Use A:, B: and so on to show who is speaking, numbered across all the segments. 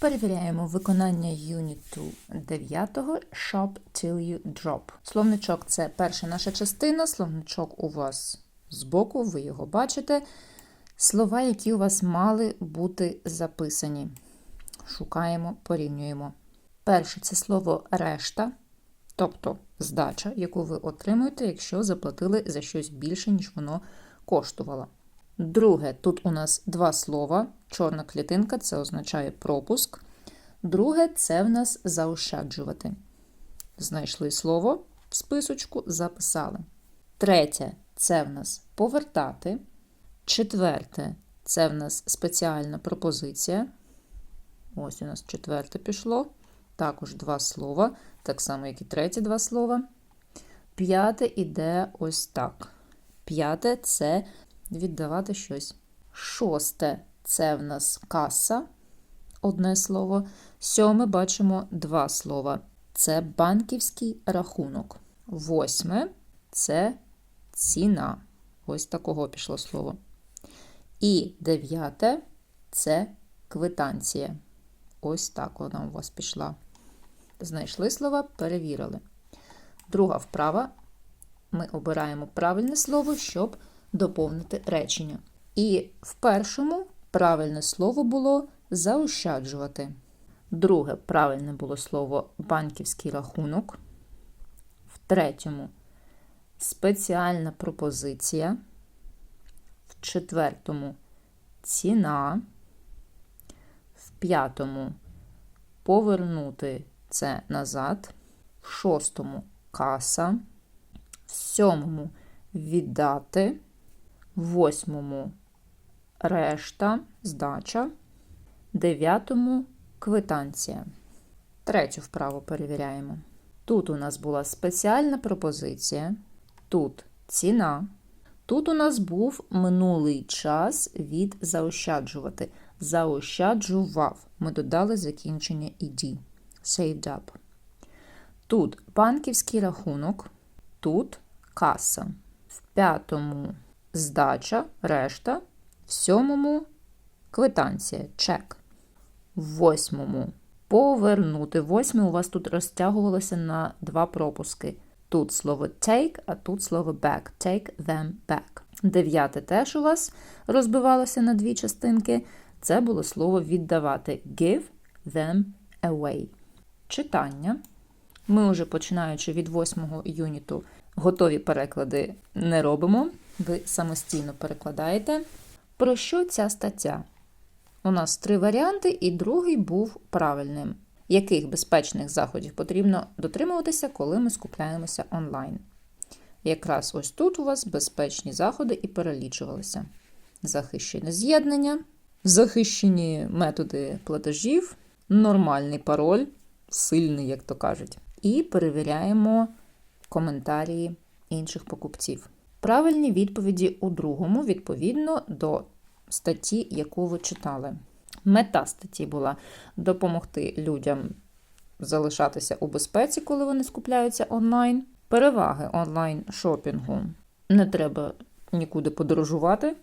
A: Перевіряємо виконання юніту 9 Shop till you drop. Словничок це перша наша частина. Словничок у вас збоку, ви його бачите. Слова, які у вас мали бути записані. Шукаємо, порівнюємо. Перше це слово решта, тобто здача, яку ви отримуєте, якщо заплатили за щось більше, ніж воно коштувало. Друге, тут у нас два слова. Чорна клітинка це означає пропуск. Друге, це в нас заощаджувати. Знайшли слово в списочку, записали. Третє це в нас повертати. Четверте це в нас спеціальна пропозиція. Ось у нас четверте пішло. Також два слова, так само, як і третє два слова. П'яте іде ось так. П'яте це віддавати щось. Шосте це в нас каса, одне слово. Сьоме бачимо два слова. Це банківський рахунок. Восьме це ціна. Ось такого пішло слово. І дев'яте це квитанція. Ось так вона у вас пішла. Знайшли слова, перевірили. Друга вправа. Ми обираємо правильне слово, щоб доповнити речення. І в першому правильне слово було заощаджувати. Друге правильне було слово банківський рахунок. В третьому спеціальна пропозиція. В четвертому ціна. В п'ятому повернути це назад. В шостому каса. В сьомому віддати. Восьмому решта, здача. Дев'ятому квитанція. Третю вправу перевіряємо. Тут у нас була спеціальна пропозиція. Тут ціна. Тут у нас був минулий час від заощаджувати. Заощаджував. Ми додали закінчення «ed». Saved up. Тут банківський рахунок. Тут каса. В п'ятому здача, решта. В сьомому квитанція, чек. В восьмому повернути. Восьме у вас тут розтягувалося на два пропуски. Тут слово take, а тут слово back. Take them back. Дев'яте теж у вас розбивалося на дві частинки. Це було слово віддавати. Give them away. Читання. Ми вже починаючи від восьмого юніту готові переклади не робимо. Ви самостійно перекладаєте. Про що ця стаття? У нас три варіанти, і другий був правильним. Яких безпечних заходів потрібно дотримуватися, коли ми скупляємося онлайн? Якраз ось тут у вас безпечні заходи і перелічувалися: захищене з'єднання, захищені методи платежів, нормальний пароль, сильний, як то кажуть. І перевіряємо коментарі інших покупців. Правильні відповіді у другому, відповідно до статті, яку ви читали. Мета статті була допомогти людям залишатися у безпеці, коли вони скупляються онлайн. Переваги онлайн-шопінгу не треба нікуди подорожувати,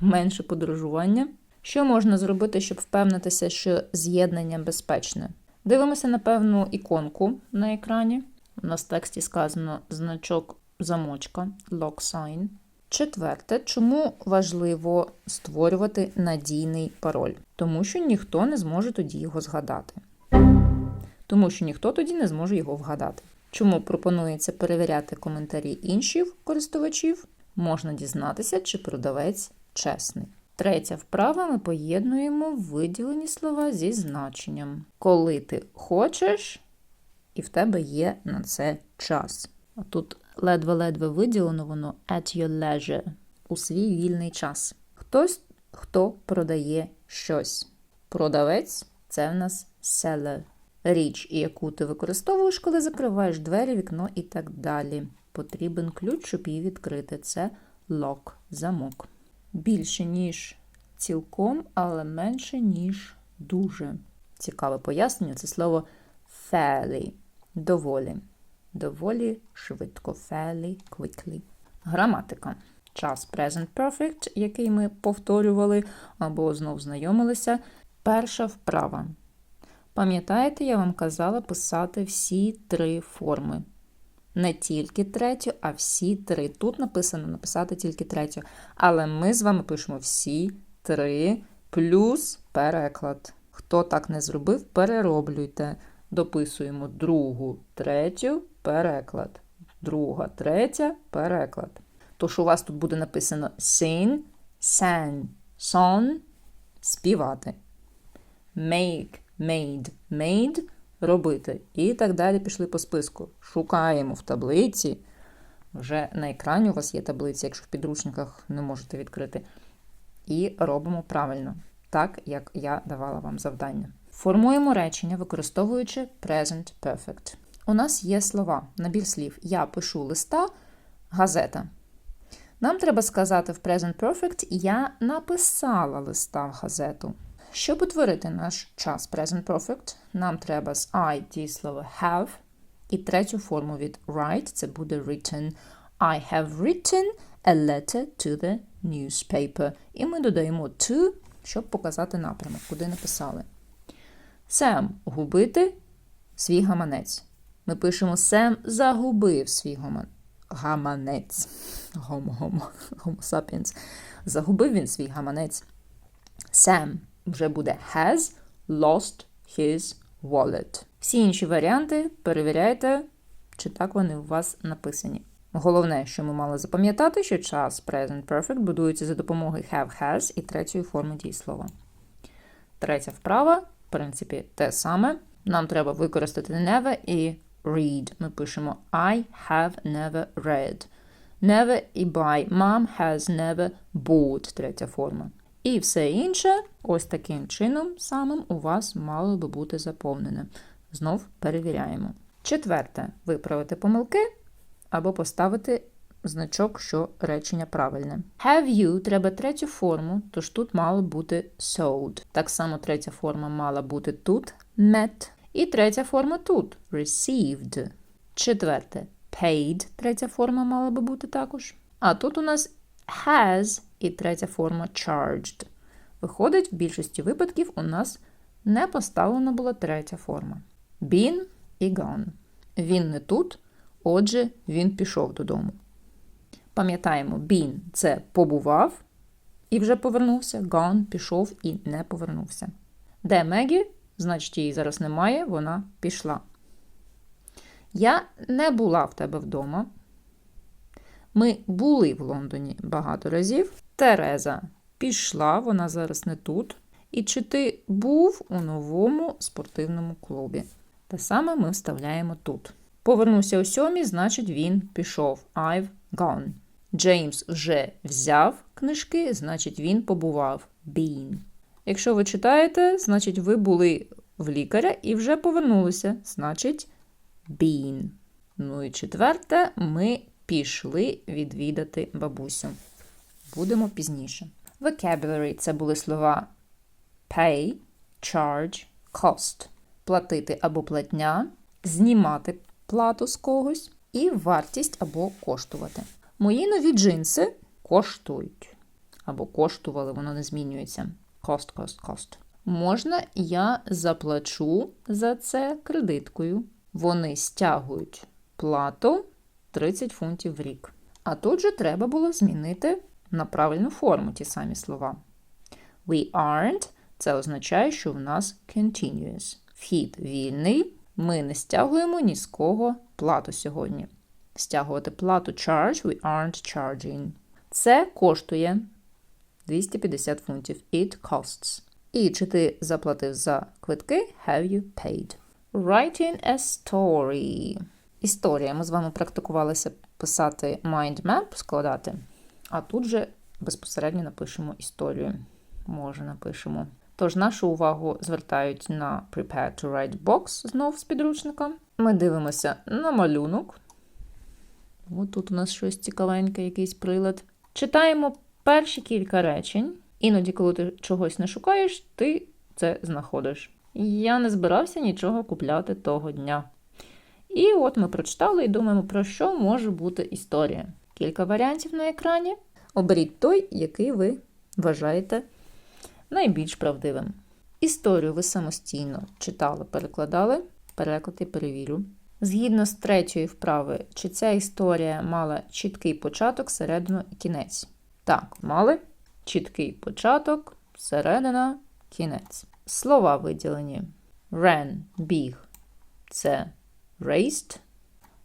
A: менше подорожування. Що можна зробити, щоб впевнитися, що з'єднання безпечне? Дивимося на певну іконку на екрані. У нас в тексті сказано значок замочка, lock sign. Четверте, чому важливо створювати надійний пароль? Тому що ніхто не зможе тоді його згадати. Тому що ніхто тоді не зможе його вгадати. Чому пропонується перевіряти коментарі інших користувачів? Можна дізнатися, чи продавець чесний. Третя вправа ми поєднуємо виділені слова зі значенням. Коли ти хочеш, і в тебе є на це час. А тут ледве-ледве виділено воно at your leisure у свій вільний час. Хтось, хто продає щось. Продавець це в нас seller. Річ, яку ти використовуєш, коли закриваєш двері, вікно і так далі. Потрібен ключ, щоб її відкрити. Це lock, замок. Більше, ніж цілком, але менше, ніж дуже. Цікаве пояснення це слово fairly. Доволі. Доволі швидко. Fairly quickly. Граматика. Час present perfect, який ми повторювали або знов знайомилися. Перша вправа. Пам'ятаєте, я вам казала писати всі три форми. Не тільки третю, а всі три. Тут написано написати тільки третю. Але ми з вами пишемо всі три плюс переклад. Хто так не зробив, перероблюйте. Дописуємо другу, третю, переклад. Друга, третя, переклад. Тож у вас тут буде написано sing, sang, song, співати. Make, made, made робити. І так далі пішли по списку. Шукаємо в таблиці. Вже на екрані у вас є таблиця, якщо в підручниках не можете відкрити. І робимо правильно, так як я давала вам завдання. Формуємо речення, використовуючи present perfect. У нас є слова, набір слів. Я пишу листа, газета. Нам треба сказати в present perfect я написала листа в газету. Щоб утворити наш час present perfect, нам треба з I дієслово have і третю форму від write це буде written. I have written a letter to the newspaper. І ми додаємо to, щоб показати напрямок, куди написали. Сем губити свій гаманець. Ми пишемо Сем загубив свій гома- гаманець. Homo, homo, sapiens. Загубив він свій гаманець. Sam вже буде has lost his wallet. Всі інші варіанти перевіряйте, чи так вони у вас написані. Головне, що ми мали запам'ятати, що час present perfect будується за допомогою have has і третьої форми дієслова. Третя вправа, в принципі, те саме. Нам треба використати never і read. Ми пишемо I have never read. Never і buy. Mom has never bought. Третя форма. І все інше, ось таким чином самим у вас мало би бути заповнене. Знов перевіряємо. Четверте. Виправити помилки або поставити значок, що речення правильне. Have you треба третю форму, тож тут мало бути sold. Так само третя форма мала бути тут met. І третя форма тут received. Четверте. Paid. Третя форма мала би бути також. А тут у нас has і третя форма charged. Виходить, в більшості випадків у нас не поставлена була третя форма. Been і gone. Він не тут, отже, він пішов додому. Пам'ятаємо, been – це побував і вже повернувся, gone – пішов і не повернувся. Де Мегі? Значить, її зараз немає, вона пішла. Я не була в тебе вдома. Ми були в Лондоні багато разів. Тереза пішла, вона зараз не тут. І чи ти був у новому спортивному клубі? Те саме ми вставляємо тут. Повернувся о сьомій, значить він пішов. I've gone. Джеймс вже взяв книжки, значить він побував. Been. Якщо ви читаєте, значить ви були в лікаря і вже повернулися, значить been. Ну і четверте, ми пішли відвідати бабусю. Будемо пізніше. Vocabulary – це були слова pay, charge, cost. Платити або платня, знімати плату з когось і вартість або коштувати. Мої нові джинси коштують. Або коштували, воно не змінюється. Cost, cost, cost. Можна я заплачу за це кредиткою. Вони стягують плату 30 фунтів в рік. А тут же треба було змінити на правильну форму ті самі слова. We aren't це означає, що в нас continuous. Вхід вільний. Ми не стягуємо ні з кого плату сьогодні. Стягувати плату charge we aren't charging. Це коштує 250 фунтів. It costs. І чи ти заплатив за квитки? Have you paid? Writing a story. Історія. Ми з вами практикувалися писати mind map, складати. А тут же безпосередньо напишемо історію. Може, напишемо. Тож нашу увагу звертають на Prepare to Write Box знов з підручника. Ми дивимося на малюнок. Ось тут у нас щось цікавеньке, якийсь прилад. Читаємо перші кілька речень. Іноді, коли ти чогось не шукаєш, ти це знаходиш. Я не збирався нічого купляти того дня. І от ми прочитали і думаємо, про що може бути історія. Кілька варіантів на екрані. Оберіть той, який ви вважаєте найбільш правдивим. Історію ви самостійно читали, перекладали. Переклад і перевірю. Згідно з третьої вправи, чи ця історія мала чіткий початок, середину і кінець? Так, мали чіткий початок, середина, кінець. Слова виділені. Ran – біг. Це raced.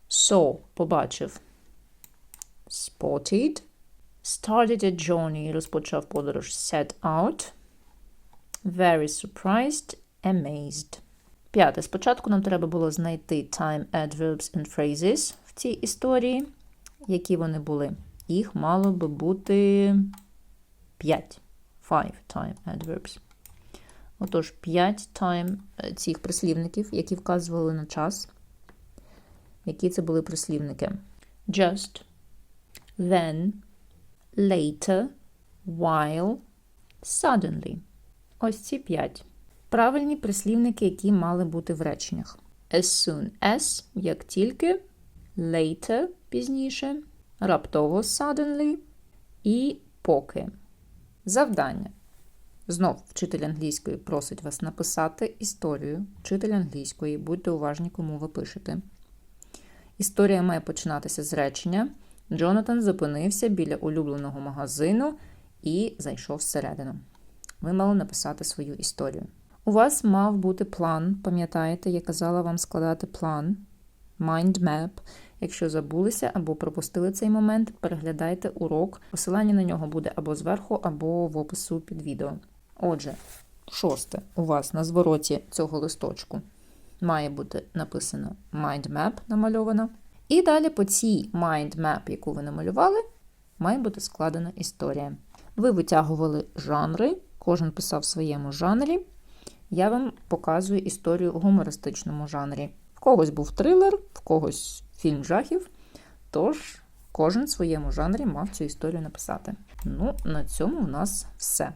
A: Saw – побачив. Spotted. Started a journey – розпочав подорож. Set out. Very surprised. Amazed. П'яте. Спочатку нам треба було знайти time adverbs and phrases в цій історії. Які вони були? Їх мало би бути 5. Five time adverbs. Отож, 5 time е, цих прислівників, які вказували на час. Які це були прислівники? Just, then, later, while, suddenly. Ось ці 5. Правильні прислівники, які мали бути в реченнях. As soon as, як тільки, later, пізніше, раптово suddenly і поки. Завдання. Знов вчитель англійської просить вас написати історію. Вчитель англійської, будьте уважні, кому ви пишете. Історія має починатися з речення. Джонатан зупинився біля улюбленого магазину і зайшов всередину. Ви мали написати свою історію. У вас мав бути план, пам'ятаєте, я казала вам складати план, mind map. Якщо забулися або пропустили цей момент, переглядайте урок. Посилання на нього буде або зверху, або в опису під відео. Отже, шосте, у вас на звороті цього листочку має бути написано mind map намальовано. І далі по цій mind map, яку ви намалювали, має бути складена історія. Ви витягували жанри, кожен писав в своєму жанрі. Я вам показую історію в гумористичному жанрі. В когось був трилер, в когось фільм жахів. Тож, кожен в своєму жанрі мав цю історію написати. Ну, на цьому у нас все.